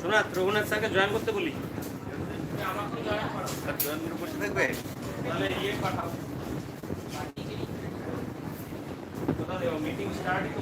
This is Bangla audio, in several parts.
শোনা, রঘুনাথ স্যারকে জয়েন করতে বলি। জয়েন করে বসে থাকবে তাহলে ইয়ে পাঠাও মিটিং স্টার্টই তো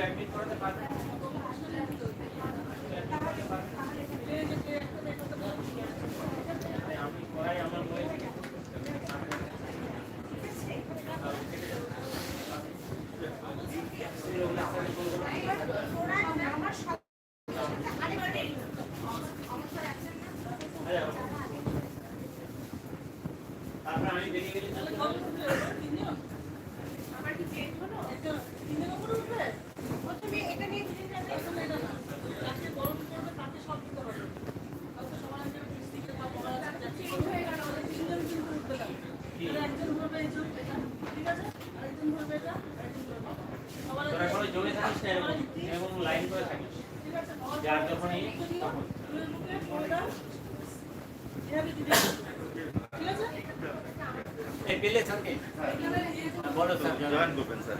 একদিন করতে পারবে আমি করাই আমার বই থেকে তারপরে আমি বেরিয়ে গেলে তোরা এখন জমে থাকিস না এরকম এরকম লাইন করে থাকিস যার যখনই তখন। পেলে থাকে। বড় স্যার জয়েন করবেন স্যার।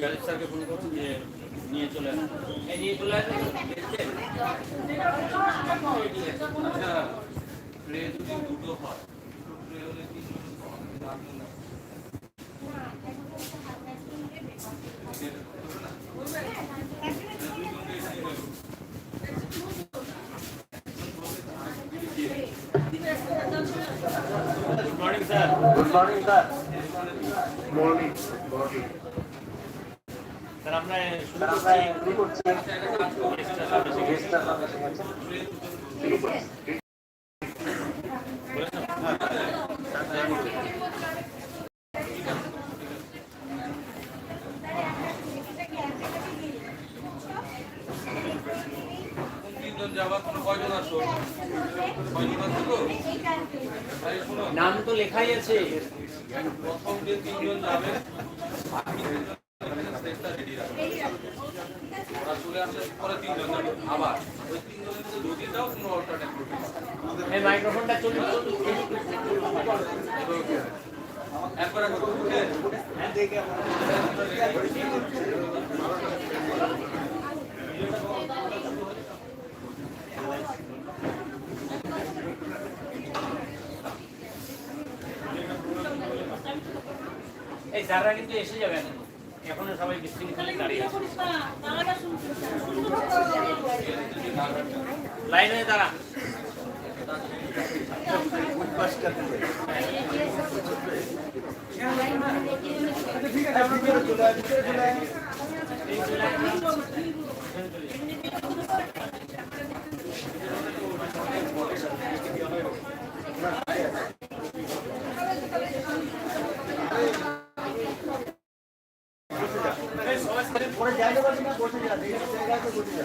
গালিব স্যারকে ফোন করুন যে নিয়ে চলে আসুন। এই নিয়ে চলে আসুন আচ্ছা প্লে যদি দুটো হয়। দুটো প্লে হলে তিনজন morning, sir. Morning. Morning. Sir আমরা শুরু করছি এই যারা কিন্তু এসে যাবেন এখনও সবাই বিশৃঙ্খলে দাঁড়িয়ে লাইন হয়ে দাঁড়া। তারা যখন যাবে তখন ধরে দাঁড়াবি তুই কাজ কর তুই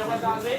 আমার তো দাঁড়াই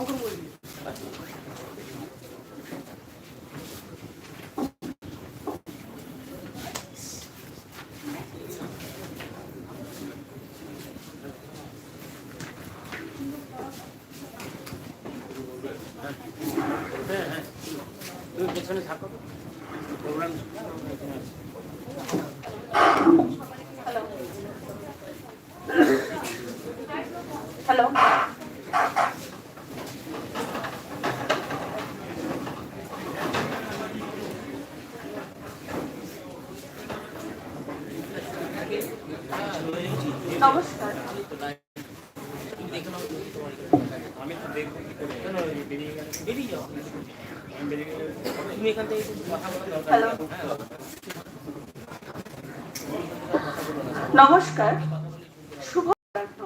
বললে ঠিক আছে এখানে দাঁড়া দাঁড়াও এই ব্যাগটা কার হ্যাঁ হ্যাঁ তুমি পেছনে থাকো প্রোগ্রাম হ্যালো নমস্কার আমি তো দেখব কি করে কেন বেরিয়ে গেল বেরিয়ে যাও আমি বেরিয়ে গেলে তুমি এখান থেকে কিছু কথা বলা দরকার হ্যালো হ্যাঁ নমস্কার শুভ অপরাহ্ন।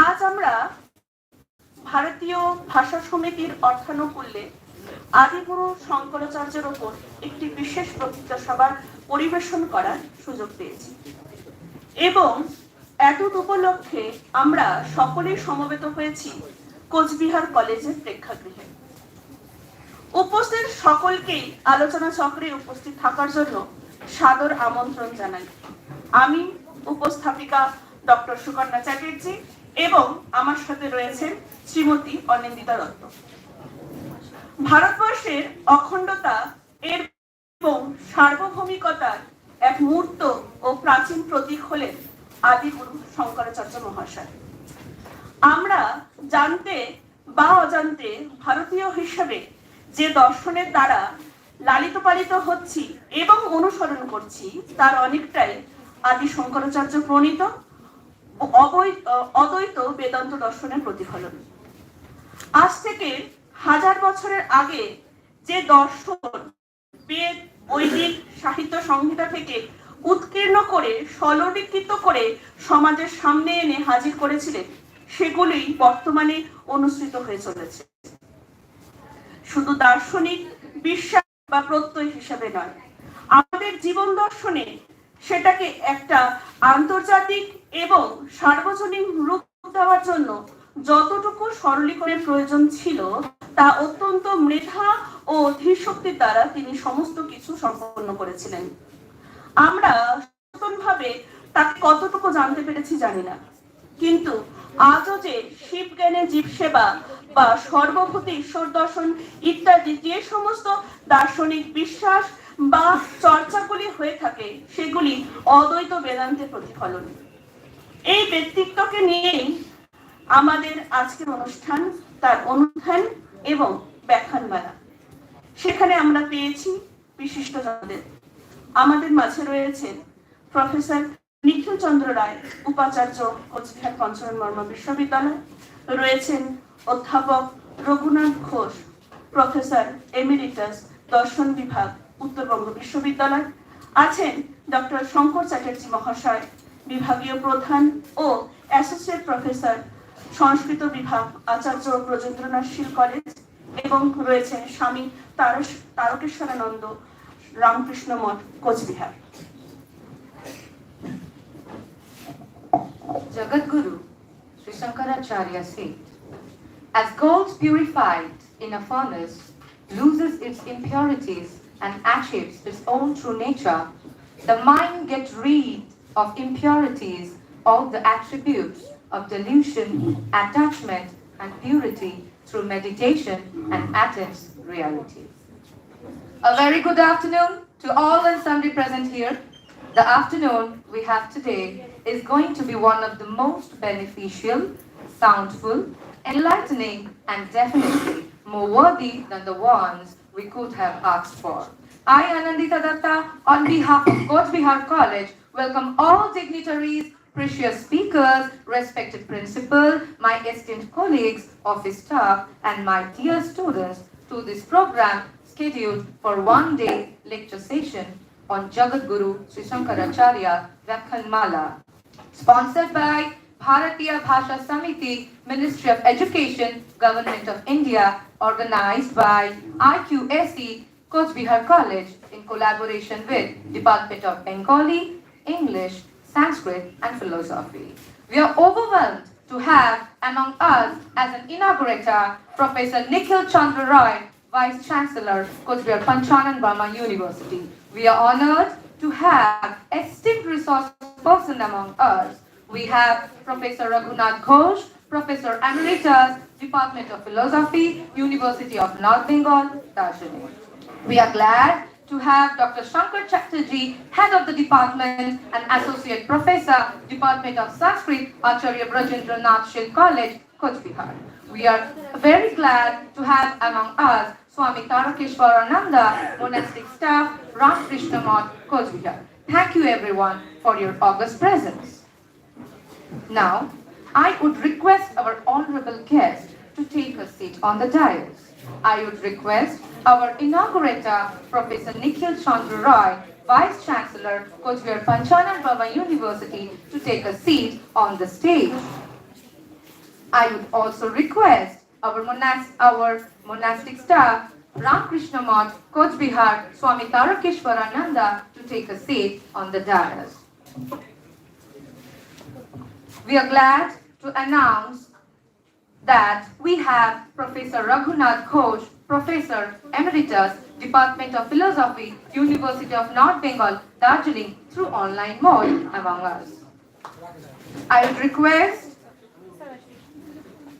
আজ আমরা ভারতীয় ভাষা সমিতির অর্থানুকূল্যে আদিগুরু শঙ্করাচার্যের ওপর একটি বিশেষ বক্তৃতা সভার পরিবেশন করার সুযোগ পেয়েছি। এবং এতদ উপলক্ষে আমরা সকলেই সমবেত হয়েছি কোচবিহার কলেজের প্রেক্ষাগৃহে। উপস্থিত সকলকেই আলোচনা চক্রে উপস্থিত থাকার জন্য সাদর আমন্ত্রণ জানাই। আমি উপস্থাপিকা ডক্টর সুকন্যা চ্যাটার্জি এবং আমার সাথে রয়েছেন শ্রীমতী অনিন্দিতা দত্ত। ভারতবর্ষের অখণ্ডতা এর এবং সার্বভৌমিকতার এক মূর্ত ও প্রাচীন প্রতীক হলেন আদিগুরু শঙ্করাচার্য মহাশয়। আমরা জানতে বা অজান্তে ভারতীয় হিসেবে যে দর্শনের দ্বারা লালিত পালিত হচ্ছি এবং অনুসরণ করছি, তার অনেকটাই আদি শঙ্করাচার্য প্রণীত। অদ্বৈত বেদান্ত দর্শনের প্রতিফলন। আজ থেকে হাজার বছরের আগে যে দর্শন বেদ, বৈদিক, সাহিত্য সংহিতা থেকে উৎকীর্ণ করে সরলীকৃত করে সমাজের সামনে এনে হাজির করেছিলেন সেগুলি বর্তমানে অনুসৃত হয়ে চলেছে। শুধু দার্শনিক বিশ্বাস বা প্রত্যয় হিসাবে নয়, আমাদের জীবন দর্শনে সেটাকে একটা আন্তর্জাতিক এবং সার্বজনীন রূপ দেওয়ার জন্য যতটুকু সরলীকরণের প্রয়োজন ছিল, তা অত্যন্ত মৃধা ও ধীর শক্তির দ্বারা তিনি সমস্ত কিছু সম্পন্ন করেছিলেন। আমরা সচেতনভাবে তাকে কতটুকু জানতে পেরেছি জানি না। কিন্তু আজও যে শিব জ্ঞানে জীব সেবা বা সর্বভূতি ঈশ্বর দর্শন ইত্যাদি যে সমস্ত দার্শনিক বিশ্বাস বা চর্চাগুলি হয়ে থাকে, সেগুলি অদ্বৈত বেদান্তের প্রতিফলন। এই ব্যক্তিত্বকে নিয়েই আমাদের আজকের অনুষ্ঠান, তার অনুধ্যান এবং ব্যাখ্যানমালা। সেখানে আমরা পেয়েছি বিশিষ্ট জনদের আমাদের মাঝে রয়েছেন প্রফেসর নিখিল চন্দ্র রায়, উপাচার্য কোচবিহার পঞ্চরণ বর্মা বিশ্ববিদ্যালয়। রয়েছেন অধ্যাপক রঘুনাথ ঘোষ, প্রফেসর এমিরিটাস দর্শন বিভাগ, উত্তরবঙ্গ বিশ্ববিদ্যালয়। আছেন ডক্টর শঙ্কর চ্যাটার্জি মহাশয় বিভাগীয় প্রধান ও অ্যাসোসিয়েট প্রফেসর সংস্কৃত বিভাগ আচার্য ব্রজেন্দ্রনাথ শীল কলেজ এবং রয়েছেন স্বামী তারস তারকেশ্বরানন্দ রামকৃষ্ণ মঠ Cooch Behar Jagadguru Sri Shankaracharya said, As gold purified in a furnace loses its impurities and achieves its own true nature, the mind gets rid of impurities, all the attributes of delusion, attachment, and purity through meditation and attains reality. A very good afternoon to all and sundry present here. The afternoon we have today is going to be one of the most beneficial, soundful, enlightening, and definitely more worthy than the ones we could have asked for. I, Anandita Datta, on behalf of Coach Bihar College, welcome all dignitaries, precious speakers, respected principal, my esteemed colleagues, office staff, and my dear students to this program scheduled for one day lecture session on Jagat Guru Sri Shankaracharya sponsored by Bharatiya Bhasha Samiti, Ministry of Education, Government of India, organized by IQSE, Coach Bihar College, in collaboration with Department of Bengali, English, Sanskrit, and Philosophy. We are overwhelmed to have among us as an inaugurator Professor Nikhil Chandra Roy, Vice Chancellor, Coachbihar Panchanan Burma University. We are honored to have esteemed resource person among us. We have Professor Raghunath Ghosh, Professor Emeritus, Department of Philosophy, University of North Bengal, Darjeeling. We are glad to have Dr. Shankar Chatterjee, Head of the Department and Associate Professor, Department of Sanskrit, Acharya Brajendra Nath Shil College, Bihar. We are very glad to have among us Swami Tarakeshwarananda, monastic staff, Ramakrishna Coach Bihar. Thank you everyone for your august presence. Now, I would request our honorable guest to take a seat on the dais. I would request our inaugurator, Professor Nikhil Chandra Roy, Vice Chancellor, Coachbihar Panchanan Baba University, to take a seat on the stage. I would also request our, monas- our monastic staff, Ramakrishna Math, Coach Bihar, Swami Tarakeshwarananda, to take a seat on the dais. We are glad to announce that we have Professor Raghunath Ghosh, Professor Emeritus, Department of Philosophy, University of North Bengal, Darjeeling, through online mode among us. I would request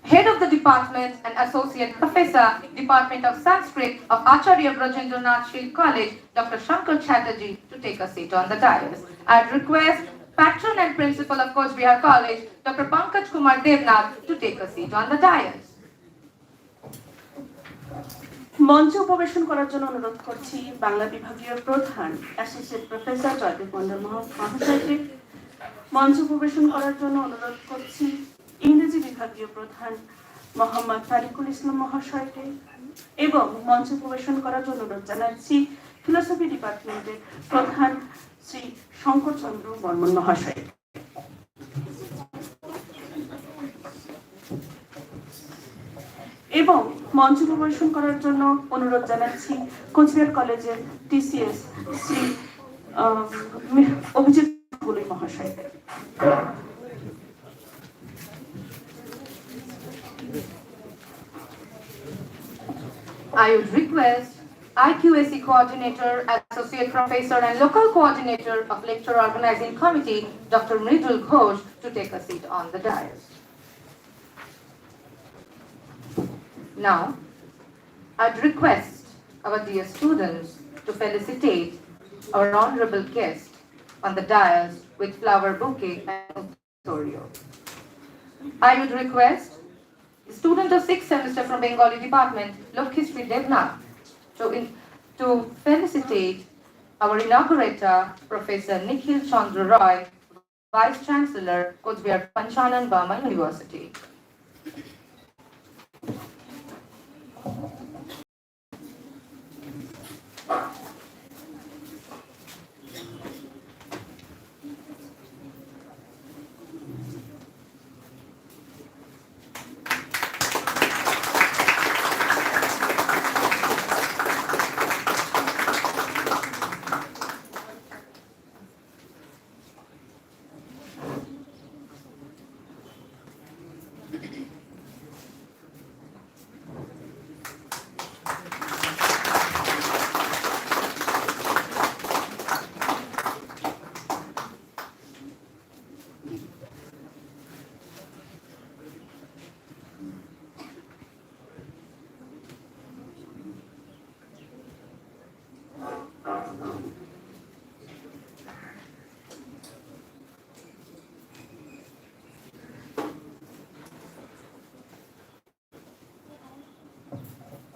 Head of the Department and Associate Professor, Department of Sanskrit of Acharya Brajendranath Shil College, Dr. Shankar Chatterjee, to take a seat on the dais. I'd request Patron and Principal of Coach Bihar College, Dr. Pankaj Kumar Devnath, to take a seat on the dais. মঞ্চে উপবেশন করার জন্য অনুরোধ করছি বাংলা বিভাগীয় প্রধান অ্যাসোসিয়েট প্রফেসর জয়দেব মন্ডল মহা- মহাশয়কে মঞ্চ উপবেশন করার জন্য অনুরোধ করছি ইংরেজি বিভাগীয় প্রধান মোহাম্মদ তারিকুল ইসলাম মহাশয়কে এবং মঞ্চ উপবেশন করার জন্য অনুরোধ জানাচ্ছি ফিলোসফি ডিপার্টমেন্টের প্রধান শ্রী শঙ্করচন্দ্র বর্মন মহাশয় এবং মঞ্চ পরিবেশন করার জন্য অনুরোধ জানাচ্ছি কোচবিহার কলেজের টিসিএস শ্রী অভিজিৎ মহাশয়। I would request IQAC Coordinator, Associate Professor and Local Coordinator of Lecture Organizing Committee, Dr. Mridul Ghosh, to take a seat on the dais. Now, I'd request our dear students to felicitate our honorable guest on the dais with flower bouquet and Oreo. I would request student of sixth semester from Bengali department, Lokhisri Devnath, to, in, to felicitate our inaugurator, Professor Nikhil Chandra Roy, Vice Chancellor, Coachbehar Panchanan Burma University.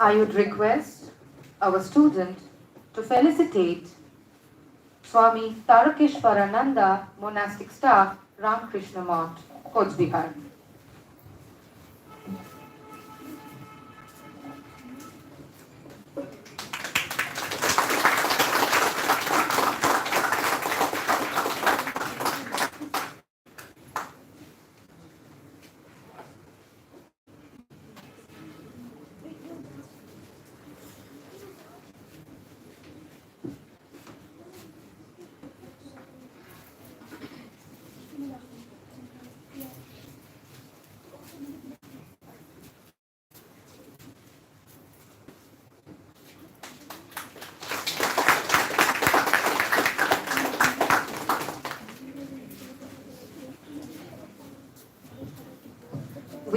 I would request our student to felicitate Swami Tarakeshwarananda Monastic Staff, Ramakrishna Mott, Coach Bihar.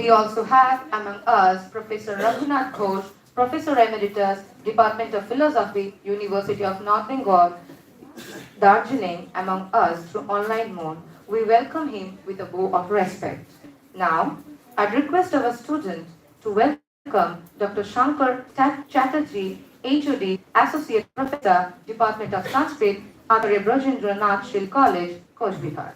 We also have among us Professor Raghunath Ghosh, Professor Emeritus, Department of Philosophy, University of North Bengal, Darjeeling, among us through online mode. We welcome him with a bow of respect. Now, I'd request our student to welcome Dr. Shankar Chatterjee, HOD, Associate Professor, Department of Sanskrit, Acharya Brajendra Nath College, Coach Bihar.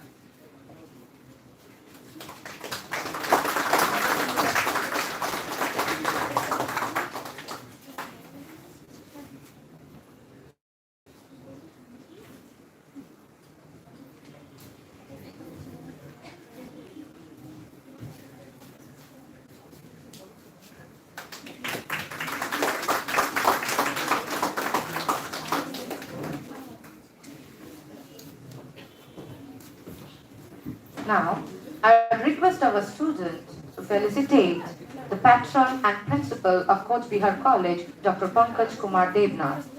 Now, I request our student to felicitate the patron and principal of Coach Bihar College, Dr. Pankaj Kumar Devnath.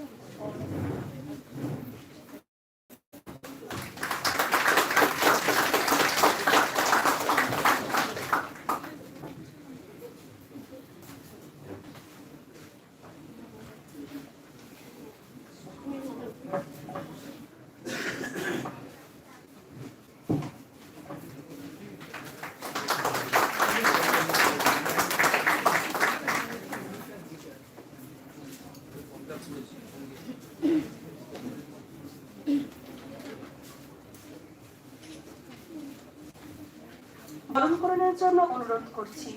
বরণকরণের জন্য অনুরোধ করছি।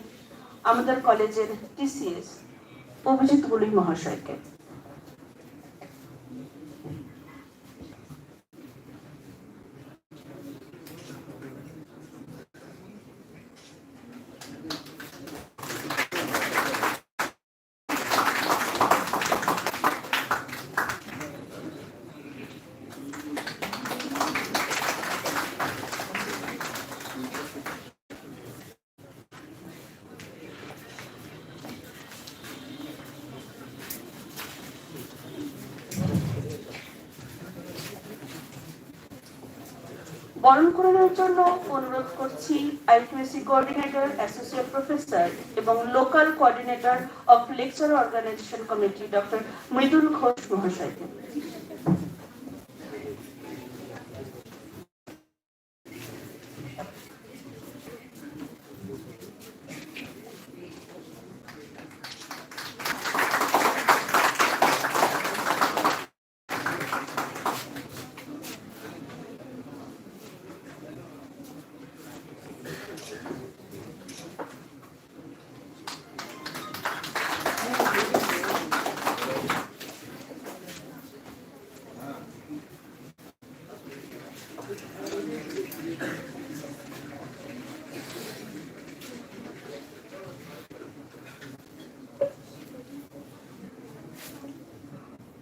আমাদের কলেজের টিসিএস অভিজিৎ গুলি মহাশয়কে। বরণকরণের জন্য অনুরোধ করছি আইপিএসসি কোঅর্ডিনেটর অ্যাসোসিয়েট প্রফেসর এবং local coordinator of lecture organisation committee doctor Mridul Ghosh মহাশয়কে।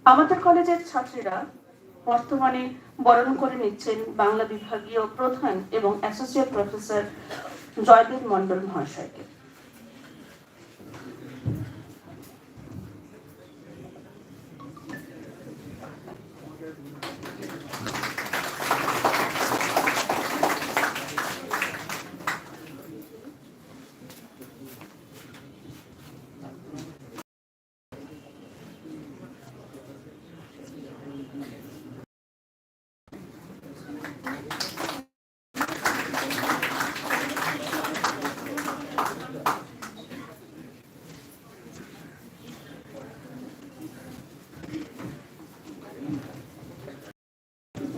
আমাদের কলেজের ছাত্রীরা বর্তমানে বরণ করে নিচ্ছেন বাংলা বিভাগীয় প্রধান এবং অ্যাসোসিয়েট প্রফেসর জয়দেব মন্ডল মহাশয়কে।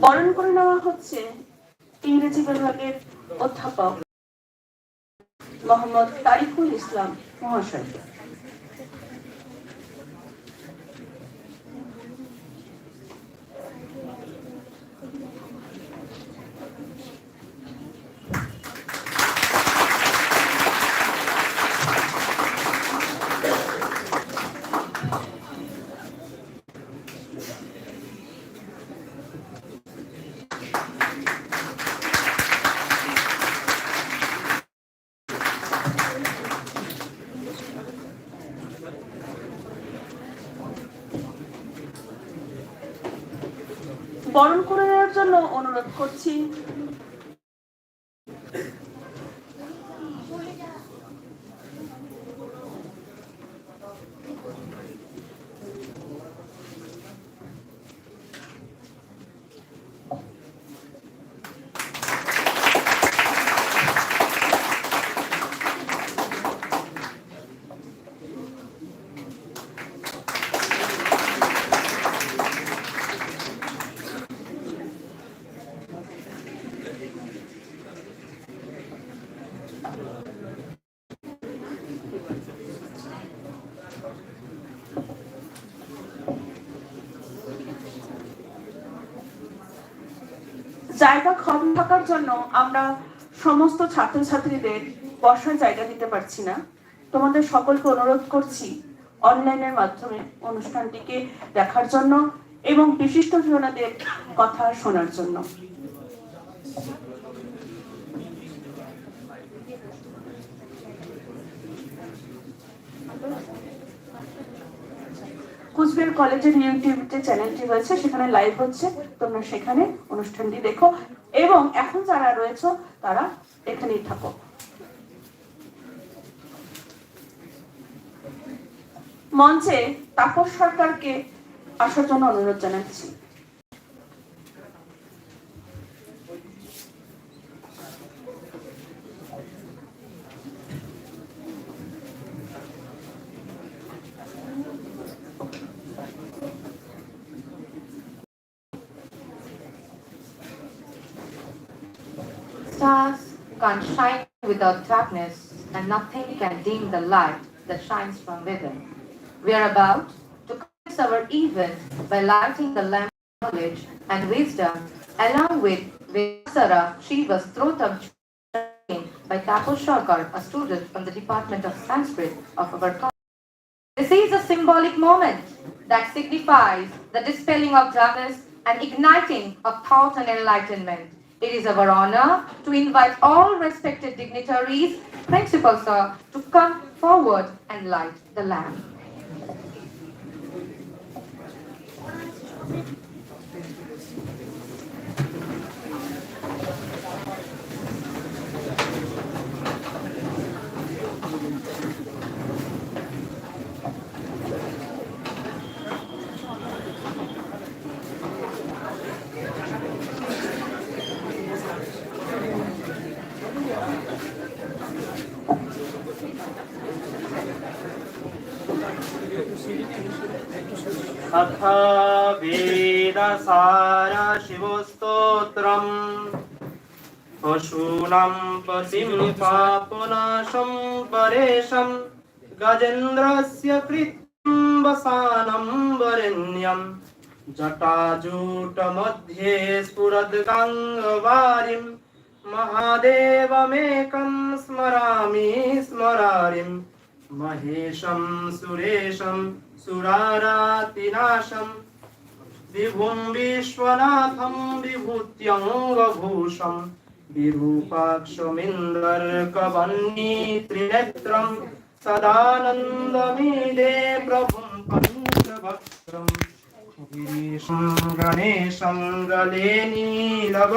বরণ করে নেওয়া হচ্ছে ইংরেজি বিভাগের অধ্যাপক মোহাম্মদ তারিকুল ইসলাম মহাশয়কে বরণ করে নেওয়ার জন্য অনুরোধ করছি। জায়গা কম থাকার জন্য আমরা সমস্ত ছাত্রছাত্রীদের বসার জায়গা দিতে পারছি না। তোমাদের সকলকে অনুরোধ করছি অনলাইনের মাধ্যমে অনুষ্ঠানটিকে দেখার জন্য এবং বিশিষ্ট জনাদের কথা শোনার জন্য। কুচবিহার কলেজের ইউটিউব যে চ্যানেলটি রয়েছে, সেখানে লাইভ হচ্ছে। তোমরা সেখানে অনুষ্ঠানটি দেখো। এবং এখন যারা রয়েছে, তারা এখানেই থাকো। মঞ্চে তাপস সরকারকে আসার জন্য অনুরোধ জানাচ্ছি। Without darkness, and nothing can dim the light that shines from within. We are about to commence our event by lighting the lamp of knowledge and wisdom, along with Vyasara Shiva's Throtam Chain by Tapo Sharkar, a student from the Department of Sanskrit of our college. This is a symbolic moment that signifies the dispelling of darkness and igniting of thought and enlightenment. It is our honor to invite all respected dignitaries, Principal sir, to come forward and light the lamp. अथ वेदसारशिवस्तोत्रम् पशूनां पतिं पापुनाशं परेशं गजेन्द्रस्य कृतं वसानं वरेण्यं जटाजूटमध्ये स्फुरद्गाङ्गवारिं महादेवमेकं स्मरामि स्मरारिं महेशं सुरेशं सुरारातिनाशं विभुं विश्वनाथं विभूत्यङ्गभूषं विरूपाक्षमिन्दर्कवन्नीत्रिनेत्रं सदानन्दमीडे प्रभुं पञ्चभक्त्रम् गिरीशं गणेशं गले नीलव